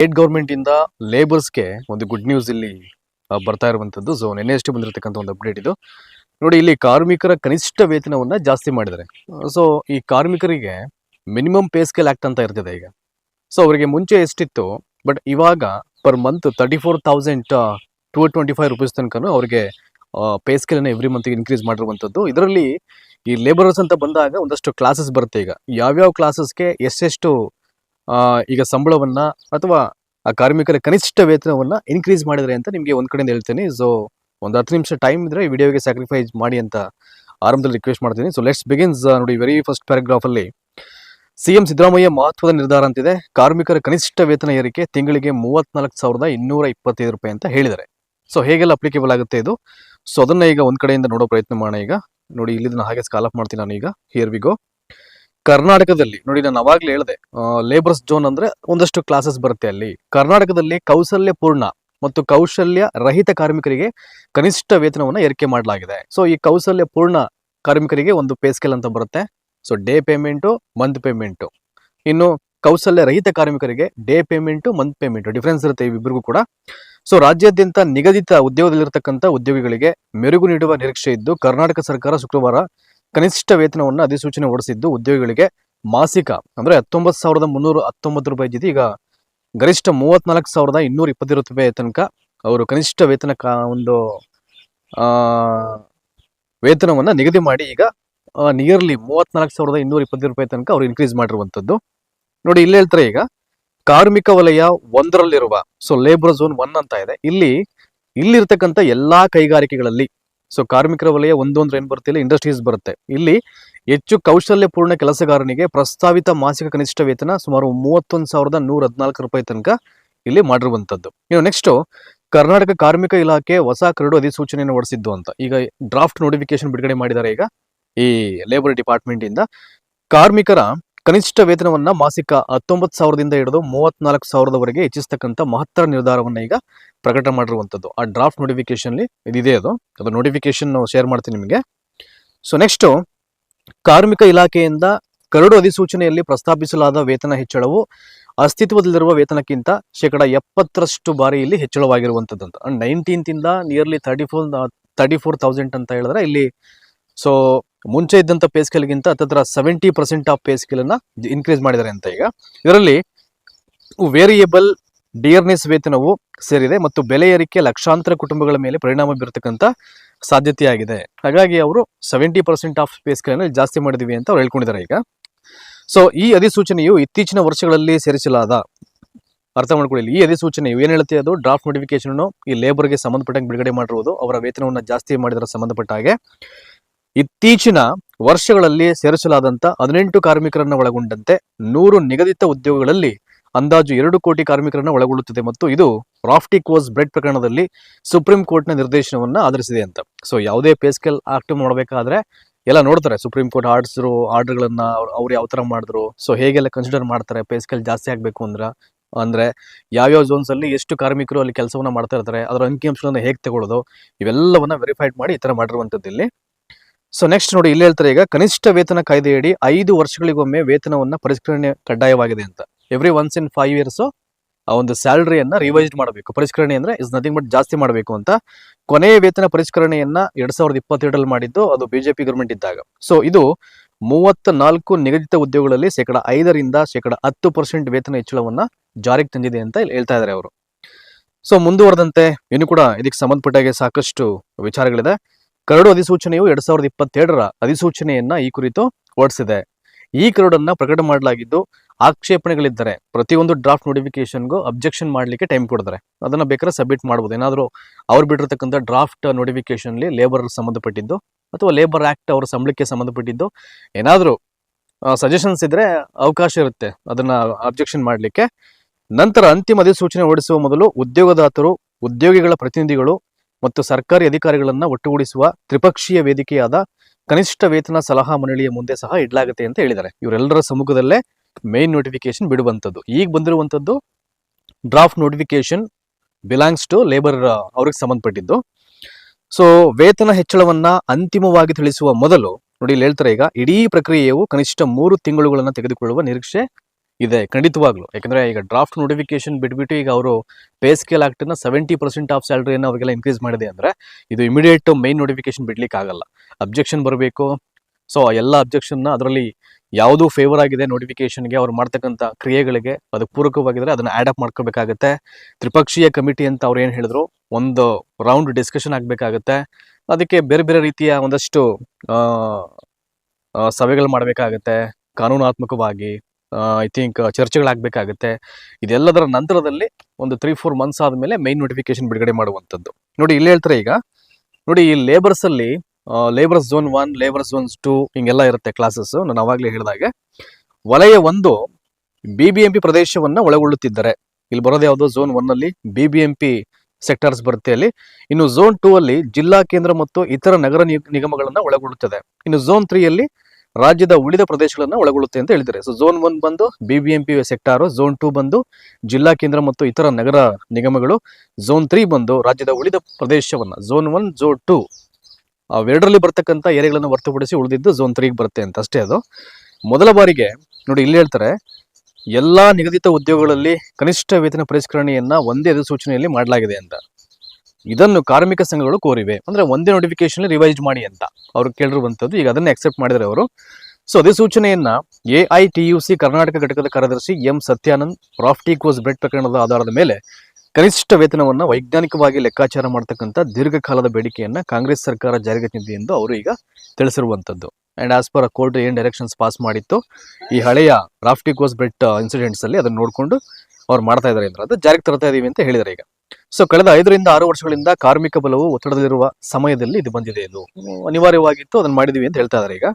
State government ಇಂದ ಲೇಬರ್ಸ್ಗೆ ಒಂದು good news ಇಲ್ಲಿ ಬರ್ತಾ ಇರುವಂತದ್ದು. ಸೊ ನೆನ್ನೆ ಅಷ್ಟೇ ಬಂದಿರತಕ್ಕಂಥ ಒಂದು ಅಪ್ಡೇಟ್ ಇದು. ನೋಡಿ, ಇಲ್ಲಿ ಕಾರ್ಮಿಕರ ಕನಿಷ್ಠ ವೇತನವನ್ನ ಜಾಸ್ತಿ ಮಾಡಿದ್ದಾರೆ. ಸೊ ಈ ಕಾರ್ಮಿಕರಿಗೆ ಮಿನಿಮಮ್ ಪೇ ಸ್ಕೇಲ್ ಆಕ್ಟ್ ಅಂತ ಇರ್ತದೆ ಈಗ. ಸೊ ಅವರಿಗೆ ಮುಂಚೆ ಎಷ್ಟಿತ್ತು? ಬಟ್ ಇವಾಗ per month thirty four thousand two twenty five rupees ತನಕ ಅವರಿಗೆ pay scale every month increase ಮಾಡಿರುವಂಥದ್ದು ಇದರಲ್ಲಿ ಈ ಲೇಬರರ್ಸ್ ಅಂತ ಬಂದಾಗ ಒಂದಷ್ಟು ಕ್ಲಾಸಸ್ ಬರುತ್ತೆ ಈಗ. ಯಾವ್ಯಾವ ಕ್ಲಾಸಸ್ಗೆ ಎಷ್ಟೆಷ್ಟು ಈಗ ಸಂಬಳವನ್ನ ಅಥವಾ ಆ ಕಾರ್ಮಿಕರ ಕನಿಷ್ಠ ವೇತನವನ್ನ ಇನ್ಕ್ರೀಸ್ ಮಾಡಿದ್ರೆ ಅಂತ ನಿಮಗೆ ಒಂದ್ ಕಡೆಯಿಂದ ಹೇಳ್ತೀನಿ. ಸೊ ಒಂದು ಹತ್ತು ನಿಮಿಷ ಟೈಮ್ ಇದ್ರೆ ಈ ವಿಡಿಯೋಗೆ ಸ್ಯಾಕ್ರಿಫೈಸ್ ಮಾಡಿ ಅಂತ ಆರಂಭದಲ್ಲಿ ರಿಕ್ವೆಸ್ಟ್ ಮಾಡ್ತೀನಿ. ಸೊ ಲೆಟ್ಸ್ ಬಿಗಿನ್ಸ್ ನೋಡಿ ವೆರಿ ಫಸ್ಟ್ ಪ್ಯಾರಾಗ್ರಾಫ್ ಅಲ್ಲಿ. ಸಿಎಂ ಸಿದ್ದರಾಮಯ್ಯ ಮಹತ್ವದ ನಿರ್ಧಾರ ಅಂತಿದೆ. ಕಾರ್ಮಿಕರ ಕನಿಷ್ಠ ವೇತನ ಏರಿಕೆ ತಿಂಗಳಿಗೆ ಮೂವತ್ನಾಲ್ಕು ಸಾವಿರದ ಇನ್ನೂರ ಇಪ್ಪತ್ತೈದು ರೂಪಾಯಿ ಅಂತ ಹೇಳಿದ್ದಾರೆ. ಸೊ ಹೇಗೆಲ್ಲ ಅಪ್ಲಿಕೇಬಲ್ ಆಗುತ್ತೆ ಇದು? ಸೊ ಅದನ್ನ ಈಗ ಒಂದ್ ಕಡೆಯಿಂದ ನೋಡೋ ಪ್ರಯತ್ನ ಮಾಡೋಣ ಈಗ. ನೋಡಿ ಇಲ್ಲಿ ಇದನ್ನ ಹಾಗೆ ಸ್ಕಾಲ್ ಅಪ್ ಮಾಡ್ತೀನಿ ನಾನು ಈಗ. ಹಿಯರ್ ವಿಗೋ ಕರ್ನಾಟಕದಲ್ಲಿ, ನೋಡಿ ನಾನು ಅವಾಗ್ಲೇ ಹೇಳಿದೆ ಲೇಬರ್ಸ್ ಜೋನ್ ಅಂದ್ರೆ ಒಂದಷ್ಟು ಕ್ಲಾಸಸ್ ಬರುತ್ತೆ ಅಲ್ಲಿ. ಕರ್ನಾಟಕದಲ್ಲಿ ಕೌಶಲ್ಯ ಪೂರ್ಣ ಮತ್ತು ಕೌಶಲ್ಯ ರಹಿತ ಕಾರ್ಮಿಕರಿಗೆ ಕನಿಷ್ಠ ವೇತನವನ್ನು ಏರಿಕೆ ಮಾಡಲಾಗಿದೆ. ಸೊ ಈ ಕೌಶಲ್ಯ ಪೂರ್ಣ ಕಾರ್ಮಿಕರಿಗೆ ಒಂದು ಪೇ ಸ್ಕೇಲ್ ಅಂತ ಬರುತ್ತೆ. So day payment month payment ಇನ್ನು ಕೌಶಲ್ಯ ರಹಿತ ಕಾರ್ಮಿಕರಿಗೆ day payment month payment difference ಇರುತ್ತೆ ಇಬ್ಬರಿಗೂ ಕೂಡ. ಸೊ ರಾಜ್ಯಾದ್ಯಂತ ನಿಗದಿತ ಉದ್ಯೋಗದಲ್ಲಿರತಕ್ಕಂಥ ಉದ್ಯೋಗಿಗಳಿಗೆ ಮೆರುಗು ನೀಡುವ ನಿರೀಕ್ಷೆ ಇದ್ದು, ಕರ್ನಾಟಕ ಸರ್ಕಾರ ಶುಕ್ರವಾರ ಕನಿಷ್ಠ ವೇತನವನ್ನು ಅಧಿಸೂಚನೆ ಹೊರಡಿಸಿದ್ದು ಉದ್ಯೋಗಿಗಳಿಗೆ ಮಾಸಿಕ ಅಂದ್ರೆ ಹತ್ತೊಂಬತ್ತು ಸಾವಿರದ ಮುನ್ನೂರ ಹತ್ತೊಂಬತ್ತು ರೂಪಾಯಿ ಜೊತೆ ಈಗ ಗರಿಷ್ಠ ಮೂವತ್ನಾಲ್ಕು ಸಾವಿರದ ಇನ್ನೂರ ಇಪ್ಪತ್ತಿರು ರೂಪಾಯಿ ತನಕ ಅವರು ಕನಿಷ್ಠ ವೇತನ ಕಾ- ಒಂದು, ಆ, ವೇತನವನ್ನ ನಿಗದಿ ಮಾಡಿ ಈಗ ನಿಯರ್ಲಿ ಮೂವತ್ನಾಲ್ಕು ಸಾವಿರದ ಇನ್ನೂರ ಇಪ್ಪತ್ತು ರೂಪಾಯಿ ತನಕ ಅವರು ಇನ್ಕ್ರೀಸ್ ಮಾಡಿರುವಂತದ್ದು ನೋಡಿ ಇಲ್ಲಿ ಹೇಳ್ತಾರೆ ಈಗ, ಕಾರ್ಮಿಕ ವಲಯ ಒಂದರಲ್ಲಿರುವ ಸೊ ಲೇಬರ್ ಝೋನ್ ಒನ್ ಅಂತ ಇದೆ. ಇಲ್ಲಿ, ಇಲ್ಲಿರ್ತಕ್ಕಂಥ ಎಲ್ಲಾ ಕೈಗಾರಿಕೆಗಳಲ್ಲಿ ಸೊ ಕಾರ್ಮಿಕರ ವಲಯ ಒಂದೊಂದು ಏನು ಬರುತ್ತೆ ಇಲ್ಲಿ? ಇಂಡಸ್ಟ್ರೀಸ್ ಬರುತ್ತೆ. ಇಲ್ಲಿ ಹೆಚ್ಚು ಕೌಶಲ್ಯಪೂರ್ಣ ಕೆಲಸಗಾರನಿಗೆ ಪ್ರಸ್ತಾವಿತ ಮಾಸಿಕ ಕನಿಷ್ಠ ವೇತನ ಸುಮಾರು ಮೂವತ್ತೊಂದು ಸಾವಿರದ ನೂರ ಹದಿನಾಲ್ಕು ರೂಪಾಯಿ ತನಕ ಇಲ್ಲಿ ಮಾಡಿರುವಂತದ್ದು. ಇನ್ನು ನೆಕ್ಸ್ಟ್ ಕರ್ನಾಟಕ ಕಾರ್ಮಿಕ ಇಲಾಖೆ ಹೊಸ ಕರಡು ಅಧಿಸೂಚನೆಯನ್ನು ಹೊರಡಿಸಿದ್ದು ಅಂತ. ಈಗ ಡ್ರಾಫ್ಟ್ ನೋಟಿಫಿಕೇಶನ್ ಬಿಡುಗಡೆ ಮಾಡಿದ್ದಾರೆ ಈಗ ಈ ಲೇಬರ್ ಡಿಪಾರ್ಟ್ಮೆಂಟ್ ಇಂದ. ಕಾರ್ಮಿಕರ ಕನಿಷ್ಠ ವೇತನವನ್ನ ಮಾಸಿಕ ಹತ್ತೊಂಬತ್ತು ಸಾವಿರದಿಂದ ಹಿಡಿದು ಮೂವತ್ನಾಲ್ಕು ಸಾವಿರದವರೆಗೆ ಹೆಚ್ಚಿಸ್ತಕ್ಕಂಥ ಮಹತ್ತರ ನಿರ್ಧಾರವನ್ನ ಈಗ ಪ್ರಕಟ ಮಾಡಿರುವಂಥದ್ದು. ಆ ಡ್ರಾಫ್ಟ್ ನೋಟಿಫಿಕೇಶನ್ ಇದಿದೆ ಅದು. ಅದು ನೋಟಿಫಿಕೇಶನ್ ಶೇರ್ ಮಾಡ್ತೀನಿ ನಿಮಗೆ. ಸೊ ನೆಕ್ಸ್ಟ್ ಕಾರ್ಮಿಕ ಇಲಾಖೆಯಿಂದ ಕರಡು ಅಧಿಸೂಚನೆಯಲ್ಲಿ ಪ್ರಸ್ತಾಪಿಸಲಾದ ವೇತನ ಹೆಚ್ಚಳವು ಅಸ್ತಿತ್ವದಲ್ಲಿರುವ ವೇತನಕ್ಕಿಂತ ಶೇಕಡ ಎಪ್ಪತ್ತರಷ್ಟು ಬಾರಿ ಇಲ್ಲಿ ಹೆಚ್ಚಳವಾಗಿರುವಂಥದ್ದು ಅಂತ ನೈನ್ಟೀನ್ತ್ ಇಂದ nearly thirty four thirty four thousand ಅಂತ ಹೇಳಿದ್ರೆ ಇಲ್ಲಿ ಸೊ ಮುಂಚೆ ಇದ್ದಂತ ಪೇ ಸ್ಕೇಲ್ಗಿಂತ ಹತ್ತಿರ ಸೆವೆಂಟಿ ಪರ್ಸೆಂಟ್ ಆಫ್ ಪೇ ಸ್ಕೇಲನ್ನು ಅನ್ನ ಇನ್ಕ್ರೀಸ್ ಮಾಡಿದ್ದಾರೆ ಅಂತ ಈಗ. ಇದರಲ್ಲಿ ವೇರಿಯೇಬಲ್ ಡಿಯರ್ನೆಸ್ ವೇತನವು ಸೇರಿದೆ ಮತ್ತು ಬೆಲೆ ಏರಿಕೆ ಲಕ್ಷಾಂತರ ಕುಟುಂಬಗಳ ಮೇಲೆ ಪರಿಣಾಮ ಬೀರತಕ್ಕಂತ ಸಾಧ್ಯತೆಯಾಗಿದೆ. ಹಾಗಾಗಿ ಅವರು ಸೆವೆಂಟಿ ಪರ್ಸೆಂಟ್ ಆಫ್ ಪೇ ಸ್ಕೇಲನ್ನು ಜಾಸ್ತಿ ಮಾಡಿದೀವಿ ಅಂತ ಅವ್ರು ಹೇಳ್ಕೊಂಡಿದ್ದಾರೆ ಈಗ. ಸೊ ಈ ಅಧಿಸೂಚನೆಯು ಇತ್ತೀಚಿನ ವರ್ಷಗಳಲ್ಲಿ ಸೇರಿಸಲಾದ, ಅರ್ಥ ಮಾಡ್ಕೊಳ್ಳಿ ಈ ಅಧಿಸೂಚನೆಯು ಏನು ಹೇಳುತ್ತೆ ಅದು? ಡ್ರಾಫ್ಟ್ ನೋಟಿಫಿಕೇಶನ್ ಈ ಲೇಬರ್ಗೆ ಸಂಬಂಧಪಟ್ಟಂಗೆ ಬಿಡುಗಡೆ ಮಾಡಿರುವುದು, ಅವರ ವೇತನವನ್ನು ಜಾಸ್ತಿ ಮಾಡಿದರ ಸಂಬಂಧಪಟ್ಟ ಹಾಗೆ. ಇತ್ತೀಚಿನ ವರ್ಷಗಳಲ್ಲಿ ಸೇರಿಸಲಾದಂಥ ಹದಿನೆಂಟು ಕಾರ್ಮಿಕರನ್ನ ಒಳಗೊಂಡಂತೆ ನೂರು ನಿಗದಿತ ಉದ್ಯೋಗಗಳಲ್ಲಿ ಅಂದಾಜು ಎರಡು ಕೋಟಿ ಕಾರ್ಮಿಕರನ್ನ ಒಳಗೊಳ್ಳುತ್ತದೆ ಮತ್ತು ಇದು ರಾಫ್ಟಿ ಕೋಸ್ ಬ್ರೆಡ್ ಪ್ರಕರಣದಲ್ಲಿ ಸುಪ್ರೀಂ ಕೋರ್ಟ್ನ ನಿರ್ದೇಶನವನ್ನ ಆಧರಿಸಿದೆ ಅಂತ. ಸೊ ಯಾವುದೇ ಪೇ ಸ್ಕೇಲ್ ಆಕ್ಟಿವ್ ಮಾಡಬೇಕಾದ್ರೆ ಎಲ್ಲ ನೋಡ್ತಾರೆ. ಸುಪ್ರೀಂ ಕೋರ್ಟ್ ಆರ್ಡ್ಸ್ರು ಆರ್ಡರ್ಗಳನ್ನ ಅವ್ರು ಯಾವ ತರ ಮಾಡಿದ್ರು. ಸೊ ಹೇಗೆಲ್ಲ ಕನ್ಸಿಡರ್ ಮಾಡ್ತಾರೆ? ಪೇಸ್ಕೆಲ್ ಜಾಸ್ತಿ ಆಗ್ಬೇಕು ಅಂದ್ರೆ? ಅಂದ್ರೆ ಯಾವ್ಯಾವ ಝೋನ್ಸ್ ಅಲ್ಲಿ ಎಷ್ಟು ಕಾರ್ಮಿಕರು ಅಲ್ಲಿ ಕೆಲಸವನ್ನ ಮಾಡ್ತಾ ಇರ್ತಾರೆ? ಅದರ ಅಂಕಿಅಂಶಗಳನ್ನ ಹೇಗೆ ತಗೊಳ್ಳೋದು? ಇವೆಲ್ಲವನ್ನ ವೆರಿಫೈಡ್ ಮಾಡಿ ಈ ತರ ಮಾಡಿರುವಂತದ್ದು ಇಲ್ಲಿ ಸೊ ನೆಕ್ಸ್ಟ್ ನೋಡಿ ಇಲ್ಲಿ ಹೇಳ್ತಾರೆ ಈಗ ಕನಿಷ್ಠ ವೇತನ ಕಾಯ್ದೆಯಡಿ ಐದು ವರ್ಷಗಳಿಗೊಮ್ಮೆ ವೇತನವನ್ನ ಪರಿಷ್ಕರಣೆ ಕಡ್ಡಾಯವಾಗಿದೆ ಅಂತ. Every once in five years ಆ ಒಂದು ಸ್ಯಾಲರಿಯನ್ನ ರಿವೈಸ್ ಮಾಡಬೇಕು. ಪರಿಷ್ಕರಣೆ ಅಂದ್ರೆ ಇಸ್ ನಥಿಂಗ್ ಬಟ್ ಜಾಸ್ತಿ ಮಾಡಬೇಕು ಅಂತ. ಕೊನೆಯ ವೇತನ ಪರಿಷ್ಕರಣೆಯನ್ನ ಎರಡ್ ಸಾವಿರದ ಇಪ್ಪತ್ತೆರಡರಲ್ಲಿ ಮಾಡಿದ್ದು ಅದು ಬಿಜೆಪಿ ಗವರ್ಮೆಂಟ್ ಇದ್ದಾಗ. ಸೊ ಇದು ಮೂವತ್ತ ನಾಲ್ಕು ನಿಗದಿತ ಉದ್ಯೋಗಗಳಲ್ಲಿ ಶೇಕಡ ಐದರಿಂದ ಶೇಕಡ ಹತ್ತು ಪರ್ಸೆಂಟ್ ವೇತನ ಹೆಚ್ಚಳವನ್ನ ಜಾರಿಗೆ ತಂದಿದೆ ಅಂತ ಹೇಳ್ತಾ ಇದ್ದಾರೆ ಅವರು. ಸೊ ಮುಂದುವರೆದಂತೆ ಇನ್ನು ಕೂಡ ಇದಕ್ಕೆ ಸಂಬಂಧಪಟ್ಟಾಗೆ ಸಾಕಷ್ಟು ವಿಚಾರಗಳಿದೆ. ಕರಡು ಅಧಿಸೂಚನೆಯು ಎರಡ್ ಸಾವಿರದ ಇಪ್ಪತ್ತೆರಡರ ಅಧಿಸೂಚನೆಯನ್ನ ಈ ಕುರಿತು ಹೊರಡಿಸಿದೆ. ಈ ಕರಡನ್ನ ಪ್ರಕಟ ಮಾಡಲಾಗಿದ್ದು ಆಕ್ಷೇಪಣೆಗಳಿದ್ದರೆ ಪ್ರತಿಯೊಂದು ಡ್ರಾಫ್ಟ್ ನೋಟಿಫಿಕೇಶನ್ಗೂ ಅಬ್ಜೆಕ್ಷನ್ ಮಾಡ್ಲಿಕ್ಕೆ ಟೈಮ್ ಕೊಡ್ತಾರೆ. ಅದನ್ನ ಬೇಕಾದ್ರೆ ಸಬ್ಮಿಟ್ ಮಾಡ್ಬೋದು. ಏನಾದರೂ ಅವ್ರು ಬಿಟ್ಟಿರ್ತಕ್ಕಂಥ ಡ್ರಾಫ್ಟ್ ನೋಟಿಫಿಕೇಶನ್ಲಿ ಲೇಬರ್ ಸಂಬಂಧಪಟ್ಟಿದ್ದು ಅಥವಾ ಲೇಬರ್ ಆಕ್ಟ್ ಅವರ ಸಂಬಳಕ್ಕೆ ಸಂಬಂಧಪಟ್ಟಿದ್ದು ಏನಾದರೂ ಸಜೆಷನ್ಸ್ ಇದ್ರೆ ಅವಕಾಶ ಇರುತ್ತೆ ಅದನ್ನ ಅಬ್ಜೆಕ್ಷನ್ ಮಾಡಲಿಕ್ಕೆ. ನಂತರ ಅಂತಿಮ ಅಧಿಸೂಚನೆ ಹೊರಡಿಸುವ ಮೊದಲು ಉದ್ಯೋಗದಾತರು, ಉದ್ಯೋಗಿಗಳ ಪ್ರತಿನಿಧಿಗಳು ಮತ್ತು ಸರ್ಕಾರಿ ಅಧಿಕಾರಿಗಳನ್ನ ಒಟ್ಟುಗೂಡಿಸುವ ತ್ರಿಪಕ್ಷೀಯ ವೇದಿಕೆಯಾದ ಕನಿಷ್ಠ ವೇತನ ಸಲಹಾ ಮಂಡಳಿಯ ಮುಂದೆ ಸಹ ಇಡಲಾಗುತ್ತೆ ಅಂತ ಹೇಳಿದ್ದಾರೆ. ಇವರೆಲ್ಲರ ಸಮ್ಮುಖದಲ್ಲೇ ಮೇನ್ ನೋಟಿಫಿಕೇಶನ್ ಬಿಡುವಂಥದ್ದು. ಈಗ ಬಂದಿರುವಂಥದ್ದು draft notification belongs to labour ಅವ್ರಿಗೆ ಸಂಬಂಧಪಟ್ಟಿದ್ದು. ಸೊ ವೇತನ ಹೆಚ್ಚಳವನ್ನ ಅಂತಿಮವಾಗಿ ತಿಳಿಸುವ ಮೊದಲು, ನೋಡಿ ಇಲ್ಲಿ ಹೇಳ್ತಾರೆ ಈಗ, ಇಡೀ ಪ್ರಕ್ರಿಯೆಯು ಕನಿಷ್ಠ ಮೂರು ತಿಂಗಳುಗಳನ್ನು ತೆಗೆದುಕೊಳ್ಳುವ ನಿರೀಕ್ಷೆ ಇದೆ, ಖಂಡಿತವಾಗ್ಲೂ. ಯಾಕಂದ್ರೆ ಈಗ ಡ್ರಾಫ್ಟ್ ನೋಟಿಫಿಕೇಶನ್ ಬಿಟ್ಬಿಟ್ಟು ಈಗ ಅವರು ಪೇ ಸ್ಕೇಲ್ ಆಕ್ಟ್ನ ಸೆವೆಂಟಿ ಪರ್ಸೆಂಟ್ ಆಫ್ ಸ್ಯಾಲ್ರಿಯನ್ನು ಅವರಿಗೆಲ್ಲ ಇನ್ಕ್ರೀಸ್ ಮಾಡಿದೆ ಅಂದ್ರೆ ಇದು ಇಮಿಡಿಯೇಟ್ ಮೈನ್ ನೋಟಿಫಿಕೇಶನ್ ಬಿಡ್ಲಿಕ್ಕೆ ಆಗಲ್ಲ ಅಬ್ಜೆಕ್ಷನ್ ಬರಬೇಕು ಸೊ ಎಲ್ಲ ಅಬ್ಜೆಕ್ಷನ್ನ ಅದರಲ್ಲಿ ಯಾವುದು ಫೇವರ್ ಆಗಿದೆ ನೋಟಿಫಿಕೇಶನ್ಗೆ ಅವ್ರು ಮಾಡ್ತಕ್ಕಂಥ ಕ್ರಿಯೆಗಳಿಗೆ ಅದು ಪೂರಕವಾಗಿದ್ರೆ ಅದನ್ನು ಆ್ಯಡ್ ಅಪ್ ಮಾಡ್ಕೋಬೇಕಾಗತ್ತೆ. ತ್ರಿಪಕ್ಷೀಯ ಕಮಿಟಿ ಅಂತ ಅವ್ರು ಏನು ಹೇಳಿದ್ರು? ಒಂದು ರೌಂಡ್ ಡಿಸ್ಕಷನ್ ಆಗಬೇಕಾಗತ್ತೆ. ಅದಕ್ಕೆ ಬೇರೆ ಬೇರೆ ರೀತಿಯ ಒಂದಷ್ಟು ಸಭೆಗಳು ಮಾಡಬೇಕಾಗತ್ತೆ. ಕಾನೂನಾತ್ಮಕವಾಗಿ. ಐ ಥಿಂಕ್ ಚರ್ಚೆಗಳಾಗಬೇಕಾಗತ್ತೆ. ಇದೆಲ್ಲದರ ನಂತರದಲ್ಲಿ ಒಂದು ತ್ರೀ ಫೋರ್ ಮಂತ್ಸ್ ಆದಮೇಲೆ ಮೈನ್ ನೋಟಿಫಿಕೇಶನ್ ಬಿಡುಗಡೆ ಮಾಡುವಂಥದ್ದು. ನೋಡಿ, ಇಲ್ಲಿ ಹೇಳ್ತಾರೆ ಈಗ. ನೋಡಿ, ಈ ಲೇಬರ್ಸ್ ಅಲ್ಲಿ labours zone one labours zone two ಹಿಂಗೆಲ್ಲ ಇರುತ್ತೆ ಕ್ಲಾಸಸ್ ನಾನು ಅವಾಗಲೇ ಹೇಳಿದಾಗೆ. ವಲಯ ಒಂದು ಬಿ ಬಿ ಎಂ ಪಿ ಪ್ರದೇಶವನ್ನ ಒಳಗೊಳ್ಳುತ್ತಿದ್ದಾರೆ. ಇಲ್ಲಿ ಬರೋದು ಯಾವುದು? ಝೋನ್ ಒನ್ ಅಲ್ಲಿ B B M P sectors ಬರುತ್ತೆ ಅಲ್ಲಿ. ಇನ್ನು ಝೋನ್ ಟೂ ಅಲ್ಲಿ ಜಿಲ್ಲಾ, ಕೇಂದ್ರ ಮತ್ತು ಇತರ ನಗರ ನಿಗಮಗಳನ್ನು ಒಳಗೊಳ್ಳುತ್ತದೆ. ಇನ್ನು ಝೋನ್ ತ್ರೀ ಅಲ್ಲಿ ರಾಜ್ಯದ ಉಳಿದ ಪ್ರದೇಶಗಳನ್ನ ಒಳಗೊಳ್ಳುತ್ತೆ ಅಂತ ಹೇಳಿದ್ದಾರೆ. ಸೊ ಝೋನ್ ಒನ್ ಬಂದು ಬಿಬಿಎಂಪಿ ಸೆಕ್ಟಾರು ಝೋನ್ ಟೂ ಬಂದು ಜಿಲ್ಲಾ ಕೇಂದ್ರ ಮತ್ತು ಇತರ ನಗರ ನಿಗಮಗಳು ಝೋನ್ ತ್ರೀ ಬಂದು ರಾಜ್ಯದ ಉಳಿದ ಪ್ರದೇಶವನ್ನ ಝೋನ್ ಒನ್ ಝೋನ್ ಟೂ ಅವೆರಡರಲ್ಲಿ ಬರ್ತಕ್ಕಂಥ ಏರಿಯಾಗಳನ್ನು ಹೊರತುಪಡಿಸಿ ಉಳಿದಿದ್ದು ಝೋನ್ ತ್ರೀಗೆ ಬರುತ್ತೆ ಅಂತ ಅಷ್ಟೇ ಅದು. ಮೊದಲ ಬಾರಿಗೆ ನೋಡಿ ಇಲ್ಲಿ ಹೇಳ್ತಾರೆ, ಎಲ್ಲಾ ನಿಗದಿತ ಉದ್ಯೋಗಗಳಲ್ಲಿ ಕನಿಷ್ಠ ವೇತನ ಪರಿಷ್ಕರಣೆಯನ್ನ ಒಂದೇ ಅಧಿಸೂಚನೆಯಲ್ಲಿ ಮಾಡಲಾಗಿದೆ ಅಂತ. ಇದನ್ನು ಕಾರ್ಮಿಕ ಸಂಘಗಳು ಕೋರಿವೆ. ಅಂದ್ರೆ ಒಂದೇ ನೋಟಿಫಿಕೇಶನ್ ರಿವೈಸ್ ಮಾಡಿ ಅಂತ ಅವರು ಕೇಳಿರುವಂತದ್ದು ಈಗ ಅದನ್ನು ಅಕ್ಸೆಪ್ಟ್ ಮಾಡಿದರೆ ಅವರು. So ಅಧಿಸೂಚನೆಯನ್ನ A I T U C Karnataka ಘಟಕದ ಕಾರ್ಯದರ್ಶಿ ಎಂ ಸತ್ಯಾನಂದ್ ರಾಫ್ಟಿಕೋಸ್ ಬ್ರೆಡ್ ಪ್ರಕರಣದ ಆಧಾರದ ಮೇಲೆ ಕನಿಷ್ಠ ವೇತನವನ್ನ ವೈಜ್ಞಾನಿಕವಾಗಿ ಲೆಕ್ಕಾಚಾರ ಮಾಡತಕ್ಕಂಥ ದೀರ್ಘಕಾಲದ ಬೇಡಿಕೆಯನ್ನ ಕಾಂಗ್ರೆಸ್ ಸರ್ಕಾರ ಜಾರಿಗೆ ತಂದಿದೆ ಎಂದು ಅವರು ಈಗ ತಿಳಿಸಿರುವಂತದ್ದು ಅಂಡ್ ಆಸ್ ಪರ್ ಕೋರ್ಟ್ ಏನ್ ಡೈರೆಕ್ಷನ್ಸ್ ಪಾಸ್ ಮಾಡಿತ್ತು, ಈ ಹಳೆಯ ರಾಫ್ಟಿಕೋಸ್ ಬ್ರೆಡ್ ಇನ್ಸಿಡೆಂಟ್ಸ್ ಅಲ್ಲಿ ಅದನ್ನ ನೋಡಿಕೊಂಡು ಅವ್ರು ಮಾಡ್ತಾ ಇದ್ದಾರೆ ಅಂದ್ರೆ ಅದು ಜಾರಿಗೆ ತರ್ತಾ ಇದೀವಿ ಅಂತ ಹೇಳಿದ್ದಾರೆ ಈಗ. ಸೊ ಕಳೆದ ಐದರಿಂದ ಆರು ವರ್ಷಗಳಿಂದ ಕಾರ್ಮಿಕ ಬಲವು ಒತ್ತಡದಲ್ಲಿರುವ ಸಮಯದಲ್ಲಿ ಇದು ಬಂದಿದೆ ಇದು ಅನಿವಾರ್ಯವಾಗಿತ್ತು. ಅದನ್ನ ಮಾಡಿದೀವಿ ಅಂತ ಹೇಳ್ತಾ ಇದಾರೆ ಈಗ.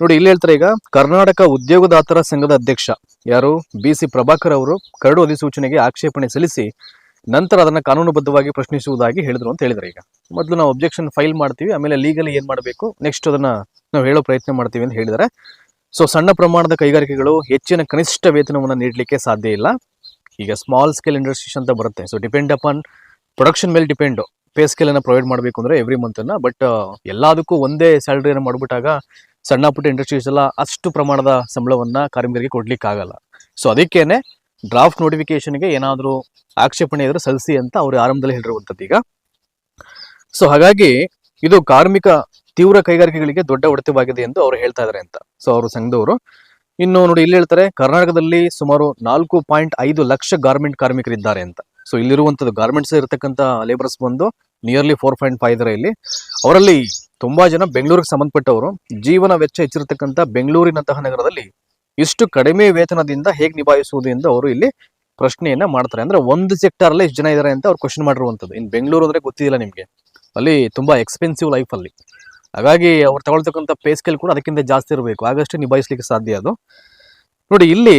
ನೋಡಿ, ಇಲ್ಲಿ ಹೇಳ್ತಾರೆ ಈಗ, ಕರ್ನಾಟಕ ಉದ್ಯೋಗದಾತರ ಸಂಘದ ಅಧ್ಯಕ್ಷ ಯಾರು? ಬಿ ಸಿ ಪ್ರಭಾಕರ್ ಅವರು ಕರಡು ಅಧಿಸೂಚನೆಗೆ ಆಕ್ಷೇಪಣೆ ಸಲ್ಲಿಸಿ ನಂತರ ಅದನ್ನ ಕಾನೂನುಬದ್ಧವಾಗಿ ಪ್ರಶ್ನಿಸುವುದಾಗಿ ಹೇಳಿದ್ರು ಅಂತ ಹೇಳಿದ್ರೆ ಈಗ. ಮೊದಲು ನಾವು ಅಬ್ಜೆಕ್ಷನ್ ಫೈಲ್ ಮಾಡ್ತೀವಿ, ಆಮೇಲೆ ಲೀಗಲಿ ಏನ್ ಮಾಡಬೇಕು? ನೆಕ್ಸ್ಟ್ ಅದನ್ನ ನಾವು ಹೇಳೋ ಪ್ರಯತ್ನ ಮಾಡ್ತೀವಿ ಅಂತ ಹೇಳಿದ್ದಾರೆ ಸೊ ಸಣ್ಣ ಪ್ರಮಾಣದ ಕೈಗಾರಿಕೆಗಳು ಹೆಚ್ಚಿನ ಕನಿಷ್ಠ ವೇತನವನ್ನು ನೀಡಲಿಕ್ಕೆ ಸಾಧ್ಯ ಇಲ್ಲ. ಈಗ ಸ್ಮಾಲ್ ಸ್ಕೇಲ್ ಇಂಡಸ್ಟ್ರೀಸ್ ಅಂತ ಬರುತ್ತೆ. ಸೊ ಡಿಪೆಂಡ್ ಅಪಾನ್ ಪ್ರೊಡಕ್ಷನ್ ಮೇಲೆ ಡಿಪೆಂಡ್ ಪೇ ಸ್ಕೇಲ್ ಅನ್ನ ಪ್ರೊವೈಡ್ ಮಾಡಬೇಕು ಅಂದ್ರೆ ಎವ್ರಿ ಮಂತ್ ಅನ್ನ ಬಟ್ ಎಲ್ಲದಕ್ಕೂ ಒಂದೇ ಸ್ಯಾಲ್ರಿಯನ್ನು ಮಾಡ್ಬಿಟ್ಟಾಗ ಸಣ್ಣ ಪುಟ್ಟ ಇಂಡಸ್ಟ್ರೀಸ್ ಎಲ್ಲ ಅಷ್ಟು ಪ್ರಮಾಣದ ಸಂಬಳವನ್ನ ಕಾರ್ಮಿಕರಿಗೆ ಕೊಡ್ಲಿಕ್ಕೆ ಆಗಲ್ಲ ಸೊ ಅದಕ್ಕೇನೆ ಡ್ರಾಫ್ಟ್ ನೋಟಿಫಿಕೇಶನ್ಗೆ ಏನಾದರೂ ಆಕ್ಷೇಪಣೆ ಇದ್ರೆ ಸಲ್ಲಿಸಿ ಅಂತ ಅವರು ಆರಂಭದಲ್ಲಿ ಹೇಳಿರುವಂಥದ್ದು ಈಗ. ಸೊ ಹಾಗಾಗಿ ಇದು ಕಾರ್ಮಿಕ ತೀವ್ರ ಕೈಗಾರಿಕೆಗಳಿಗೆ ದೊಡ್ಡ ಹೊಡೆತವಾಗಿದೆ ಎಂದು ಅವರು ಹೇಳ್ತಾ ಇದ್ದಾರೆ ಅಂತ. ಸೊ ಅವರು ಸಂಘದವರು. ಇನ್ನು ನೋಡಿ ಇಲ್ಲಿ ಹೇಳ್ತಾರೆ, ಕರ್ನಾಟಕದಲ್ಲಿ ಸುಮಾರು ನಾಲ್ಕು ಪಾಯಿಂಟ್ ಐದು ಲಕ್ಷ ಗಾರ್ಮೆಂಟ್ ಕಾರ್ಮಿಕರಿದ್ದಾರೆ ಅಂತ. ಸೊ ಇಲ್ಲಿರುವಂತದ್ದು ಗಾರ್ಮೆಂಟ್ಸ್ ಇರತಕ್ಕಂತ ಲೇಬರ್ಸ್ ಬಂದು ನಿಯರ್ಲಿ ಫೋರ್ ಪಾಯಿಂಟ್ ಫೈವ್ ಇದರ ಇಲ್ಲಿ. ಅವರಲ್ಲಿ ತುಂಬಾ ಜನ ಬೆಂಗಳೂರಿಗೆ ಸಂಬಂಧಪಟ್ಟವರು. ಜೀವನ ವೆಚ್ಚ ಹೆಚ್ಚಿರತಕ್ಕಂತ ಬೆಂಗಳೂರಿನಂತಹ ನಗರದಲ್ಲಿ ಇಷ್ಟು ಕಡಿಮೆ ವೇತನದಿಂದ ಹೇಗೆ ನಿಭಾಯಿಸುವುದು ಎಂದು ಅವರು ಇಲ್ಲಿ ಪ್ರಶ್ನೆಯನ್ನ ಮಾಡ್ತಾರೆ. ಅಂದ್ರೆ ಒಂದು ಸೆಕ್ಟರ್ ಅಲ್ಲೇ ಇಷ್ಟು ಜನ ಇದ್ದಾರೆ ಅಂತ ಅವ್ರು ಕ್ವಶನ್ ಮಾಡಿರುವಂತದ್ದು ಇನ್ ಬೆಂಗಳೂರು ಅಂದ್ರೆ ಗೊತ್ತಿಲ್ಲ ನಿಮ್ಗೆ. ಅಲ್ಲಿ ತುಂಬಾ ಎಕ್ಸ್ಪೆನ್ಸಿವ್ ಲೈಫ್ ಅಲ್ಲಿ. ಹಾಗಾಗಿ ಅವ್ರು ತಗೊಳ್ತಕ್ಕಂಥ ಪೇ ಸ್ಕೇಲ್ ಕೂಡ ಅದಕ್ಕಿಂತ ಜಾಸ್ತಿ ಇರಬೇಕು. ಆಗಷ್ಟೇ ನಿಭಾಯಿಸ್ಲಿಕ್ಕೆ ಸಾಧ್ಯ ಅದು. ನೋಡಿ, ಇಲ್ಲಿ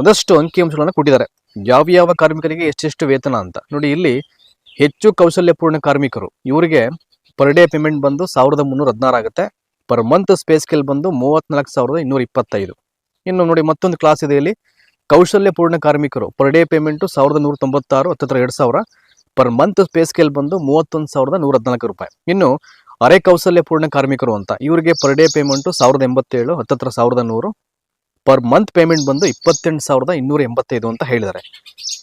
ಒಂದಷ್ಟು ಅಂಕಿಅಂಶಗಳನ್ನು ಕೊಟ್ಟಿದ್ದಾರೆ. ಯಾವ ಯಾವ ಕಾರ್ಮಿಕರಿಗೆ ಎಷ್ಟೆಷ್ಟು ವೇತನ ಅಂತ. ನೋಡಿ, ಇಲ್ಲಿ ಹೆಚ್ಚು ಕೌಶಲ್ಯಪೂರ್ಣ ಕಾರ್ಮಿಕರು. ಇವರಿಗೆ ಪರ್ ಡೇ ಪೇಮೆಂಟ್ ಬಂದು ಸಾವಿರದ ಮುನ್ನೂರ ಹದಿನಾರು ಆಗುತ್ತೆ. ಪರ್ ಮಂತ್ ಸ್ಪೇಸ್ ಸ್ಕೇಲ್ ಬಂದು ಮೂವತ್ನಾಲ್ಕು ಸಾವಿರದ ಇನ್ನೂರ ಇಪ್ಪತ್ತೈದು. ಇನ್ನು ನೋಡಿ, ಮತ್ತೊಂದು ಕ್ಲಾಸ್ ಇದೆ ಇಲ್ಲಿ. ಕೌಶಲ್ಯಪೂರ್ಣ ಕಾರ್ಮಿಕರು. ಪರ್ ಡೇ ಪೇಮೆಂಟು ಸಾವಿರದ ನೂರ ತೊಂಬತ್ತಾರು, ಹತ್ತತ್ರ ಎರಡು ಸಾವಿರ. ಪರ್ ಮಂತ್ ಸ್ಪೇಸ್ ಸ್ಕೇಲ್ ಬಂದು ಮೂವತ್ತೊಂದು ಸಾವಿರದ ನೂರ ಹದಿನಾಲ್ಕು ರೂಪಾಯಿ. ಇನ್ನು ಅರೆ ಕೌಶಲ್ಯಪೂರ್ಣ ಕಾರ್ಮಿಕರು ಅಂತ. ಇವರಿಗೆ ಪರ್ ಡೇ ಪೇಮೆಂಟು ಸಾವಿರದ ಎಂಬತ್ತೇಳು, ಹತ್ತತ್ರ ಸಾವಿರದ ನೂರು. ಪರ್ ಮಂತ್ ಪೇಮೆಂಟ್ ಬಂದು ಇಪ್ಪತ್ತೆಂಟು ಸಾವಿರದ ಇನ್ನೂರ ಎಂಬತ್ತೈದು ಅಂತ ಹೇಳಿದ್ದಾರೆ.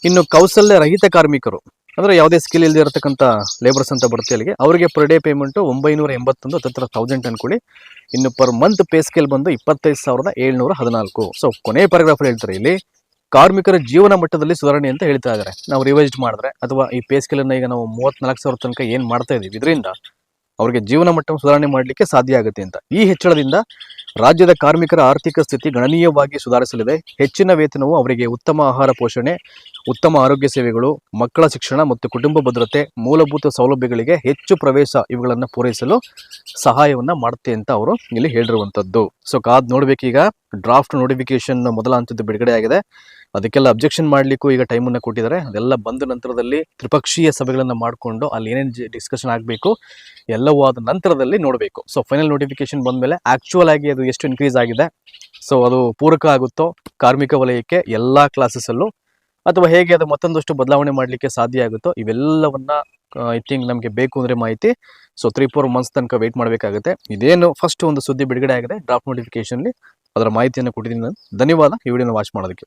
ಇನ್ನು ಕೌಶಲ್ಯ ರಹಿತ ಕಾರ್ಮಿಕರು, ಅಂದ್ರೆ ಯಾವುದೇ ಸ್ಕಿಲ್ ಇಲ್ಲದೆ ಇರತಕ್ಕಂಥ ಲೇಬರ್ಸ್ ಅಂತ ಬರುತ್ತೆ ಅಲ್ಲಿಗೆ ಅವರಿಗೆ ಪರ್ ಡೇ ಪೇಮೆಂಟು ಒಂಬೈನೂರ ಎಂಬತ್ತೊಂದು, ಹತ್ತತ್ರ ತೌಸಂಡ್ ಅನ್ಕೊಳ್ಳಿ. ಇನ್ನು ಪರ್ ಮಂತ್ ಪೇ ಸ್ಕೇಲ್ ಬಂದು ಇಪ್ಪತ್ತೈದು ಸಾವಿರದ ಏಳ್ನೂರ ಹದಿನಾಲ್ಕು. ಸೊ ಕೊನೆ ಪ್ಯಾರಾಗ್ರಾಫ್ ಹೇಳ್ತಾರೆ ಇಲ್ಲಿ, ಕಾರ್ಮಿಕರ ಜೀವನ ಮಟ್ಟದಲ್ಲಿ ಸುಧಾರಣೆ ಅಂತ ಹೇಳ್ತಾ ಇದ್ದಾರೆ. ನಾವು ರಿವೈಸ್ಡ್ ಮಾಡಿದ್ರೆ, ಅಥವಾ ಈ ಪೇ ಸ್ಕೇಲನ್ನು ಈಗ ನಾವು ಮೂವತ್ನಾಲ್ಕು ಸಾವಿರ ತನಕ ಏನು ಮಾಡ್ತಾ ಇದ್ದೀವಿ ಇದರಿಂದ ಅವರಿಗೆ ಜೀವನ ಮಟ್ಟ ಸುಧಾರಣೆ ಮಾಡಲಿಕ್ಕೆ ಸಾಧ್ಯ ಆಗುತ್ತೆ ಅಂತ. ಈ ಹೆಚ್ಚಳದಿಂದ ರಾಜ್ಯದ ಕಾರ್ಮಿಕರ ಆರ್ಥಿಕ ಸ್ಥಿತಿ ಗಣನೀಯವಾಗಿ ಸುಧಾರಿಸಲಿದೆ. ಹೆಚ್ಚಿನ ವೇತನವು ಅವರಿಗೆ ಉತ್ತಮ ಆಹಾರ ಪೋಷಣೆ, ಉತ್ತಮ ಆರೋಗ್ಯ ಸೇವೆಗಳು, ಮಕ್ಕಳ ಶಿಕ್ಷಣ ಮತ್ತು ಕುಟುಂಬ ಭದ್ರತೆ, ಮೂಲಭೂತ ಸೌಲಭ್ಯಗಳಿಗೆ ಹೆಚ್ಚು ಪ್ರವೇಶ ಇವುಗಳನ್ನು ಪೂರೈಸಲು ಸಹಾಯವನ್ನು ಮಾಡುತ್ತೆ ಅಂತ ಅವರು ಇಲ್ಲಿ ಹೇಳಿರುವಂಥದ್ದು ಸೊ ಕಾದ್ ನೋಡ್ಬೇಕೀಗ. ಡ್ರಾಫ್ಟ್ ನೋಟಿಫಿಕೇಶನ್ ಮೊದಲ ಹಂತದ್ದು ಬಿಡುಗಡೆ ಆಗಿದೆ. ಅದಕ್ಕೆಲ್ಲ ಅಬ್ಜೆಕ್ಷನ್ ಮಾಡ್ಲಿಕ್ಕೂ ಈಗ ಟೈಮನ್ನು ಕೊಟ್ಟಿದ್ದಾರೆ. ಅದೆಲ್ಲ ಬಂದ ನಂತರದಲ್ಲಿ ತ್ರಿಪಕ್ಷೀಯ ಸಭೆಗಳನ್ನ ಮಾಡಿಕೊಂಡು ಅಲ್ಲಿ ಏನೇನು ಡಿಸ್ಕಷನ್ ಆಗಬೇಕು, ಎಲ್ಲವೂ ಆದ ನಂತರದಲ್ಲಿ ನೋಡಬೇಕು. ಸೊ ಫೈನಲ್ ನೋಟಿಫಿಕೇಶನ್ ಬಂದಮೇಲೆ ಆಕ್ಚುಯಲ್ ಆಗಿ ಅದು ಎಷ್ಟು ಇನ್ಕ್ರೀಸ್ ಆಗಿದೆ. ಸೊ ಅದು ಪೂರಕ ಆಗುತ್ತೋ, ಕಾರ್ಮಿಕ ವಲಯಕ್ಕೆ ಎಲ್ಲ ಕ್ಲಾಸಸಲ್ಲೂ ಅಥವಾ ಹೇಗೆ ಅದು ಮತ್ತೊಂದಷ್ಟು ಬದಲಾವಣೆ ಮಾಡಲಿಕ್ಕೆ ಸಾಧ್ಯ ಆಗುತ್ತೋ, ಇವೆಲ್ಲವನ್ನ ಐ ಥಿಂಕ್ ನಮಗೆ ಬೇಕು ಅಂದ್ರೆ ಮಾಹಿತಿ. ಸೊ ತ್ರೀ ಫೋರ್ ಮಂತ್ಸ್ ತನಕ ವೆಯ್ಟ್ ಮಾಡಬೇಕಾಗುತ್ತೆ. ಇದೇನು ಫಸ್ಟ್ ಒಂದು ಸುದ್ದಿ ಬಿಡುಗಡೆ ಆಗಿದೆ. ಡ್ರಾಫ್ಟ್ ನೋಟಿಫಿಕೇಶನ್ಲಿ ಅದರ ಮಾಹಿತಿಯನ್ನು ಕೊಟ್ಟಿದ್ದೀನಿ ನಾನು. ಧನ್ಯವಾದ. ಈ ವಿಡಿಯೋನ ವಾಚ್ ಮಾಡೋದಕ್ಕೆ.